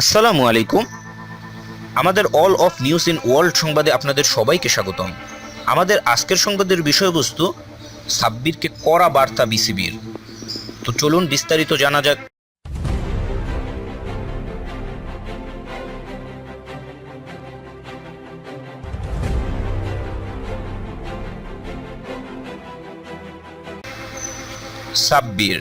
আসসালামু আলাইকুম। আমাদের all of news in world সংবাদে আপনাদের সবাইকে স্বাগতম। আমাদের আজকের সংবাদের বিষয়বস্তু সাব্বিরকে কড়া বার্তা বিসিবির। তো চলুন বিস্তারিত জানা যাক। সাব্বির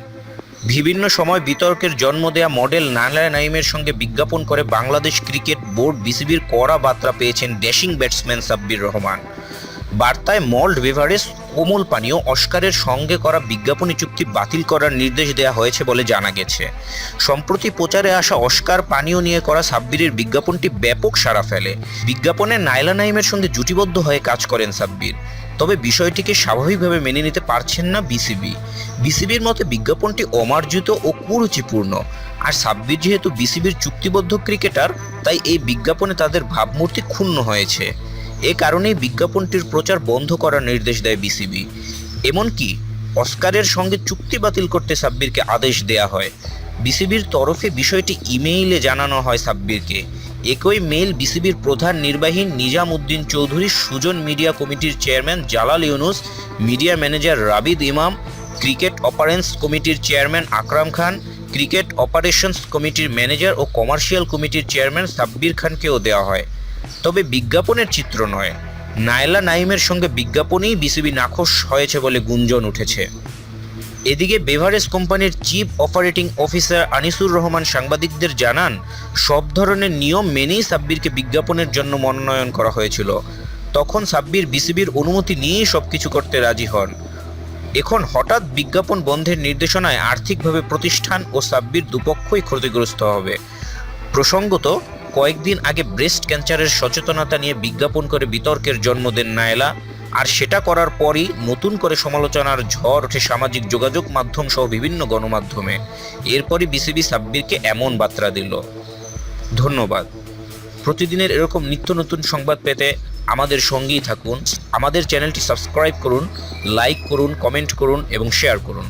বিভিন্ন সময় বিতর্কের জন্ম দেয়া মডেল নালা নাইমের সঙ্গে বিজ্ঞাপন করে বাংলাদেশ ক্রিকেট বোর্ড বিসিবির কড়া বার্তা পেয়েছেন ড্যাশিং ব্যাটসম্যান সাব্বির রহমান। বার্তায় মল্ড বেভারেজ, কোমল পানীয়, অস্কারের সঙ্গে করা বিজ্ঞাপনী চুক্তি বাতিল করার নির্দেশ দেওয়া হয়েছে বলে জানা গেছে। সম্প্রতি প্রচারে আসা অস্কার পানীয় নিয়ে করা সাব্বিরের বিজ্ঞাপনটি ব্যাপক সাড়া ফেলে। বিজ্ঞাপনে নাইলা নাইমের সঙ্গে জুটিবদ্ধ হয়ে কাজ করেন সাব্বির। তবে বিষয়টিকে স্বাভাবিকভাবে মেনে নিতে পারছেন না বিসিবি বিসিবির মতে বিজ্ঞাপনটি অমার্জিত ও কুরুচিপূর্ণ। আর সাব্বির যেহেতু বিসিবির চুক্তিবদ্ধ ক্রিকেটার, তাই এই বিজ্ঞাপনে তাদের ভাবমূর্তি ক্ষুণ্ণ হয়েছে। এ কারণেই বিজ্ঞাপনটির প্রচার বন্ধ করার নির্দেশ দেয় বিসিবি এমনকি অস্কারের সঙ্গে চুক্তি বাতিল করতে সাব্বিরকে আদেশ দেয়া হয়। বিসিবির তরফে বিষয়টি ইমেইলে জানানো হয় সাব্বিরকে। একই মেইল বিসিবির প্রধান নির্বাহী নিজাম উদ্দিন চৌধুরী, সুজন মিডিয়া কমিটির chairman Jalal Yunus, media manager Rabid Imam, cricket operations কমিটির chairman Akram Khan, cricket operations কমিটির ম্যানেজার ও কমার্শিয়াল কমিটির চেয়ারম্যান সাব্বির খানকেও দেওয়া হয়। তবে বিজ্ঞাপনের চিত্র নয়, নায়লা নাইমের সঙ্গে বিজ্ঞাপনেই বিসিবি নাখোশ হয়েছে বলে গুঞ্জন উঠেছে। এদিকে beverage company chief operating officer Anisur Rahman সাংবাদিকদের জানান, সব ধরনের নিয়ম মেনেই সাব্বিরকে বিজ্ঞাপনের জন্য মনোনয়ন করা হয়েছিল। তখন সাব্বির বিসিবির অনুমতি নিয়েই সব কিছু করতে রাজি হন। এখন হঠাৎ বিজ্ঞাপন বন্ধের নির্দেশনায় আর্থিকভাবে প্রতিষ্ঠান ও সাব্বির দুপক্ষই ক্ষতিগ্রস্ত হবে। প্রসঙ্গত, কয়েকদিন আগে ব্রেস্ট ক্যান্সারের সচেতনতা নিয়ে বিজ্ঞাপন করে বিতর্কের জন্ম দেন নায়লা। আর সেটা করার পরই নতুন করে সমালোচনার ঝড় ওঠে সামাজিক যোগাযোগ মাধ্যম সহ বিভিন্ন গণমাধ্যমে। এরপরই বিসিবি সাব্বিরকে এমন বার্তা দিল। ধন্যবাদ। প্রতিদিনের এরকম নিত্য নতুন সংবাদ পেতে আমাদের সঙ্গেই থাকুন। আমাদের চ্যানেলটি সাবস্ক্রাইব করুন, লাইক করুন, কমেন্ট করুন এবং শেয়ার করুন।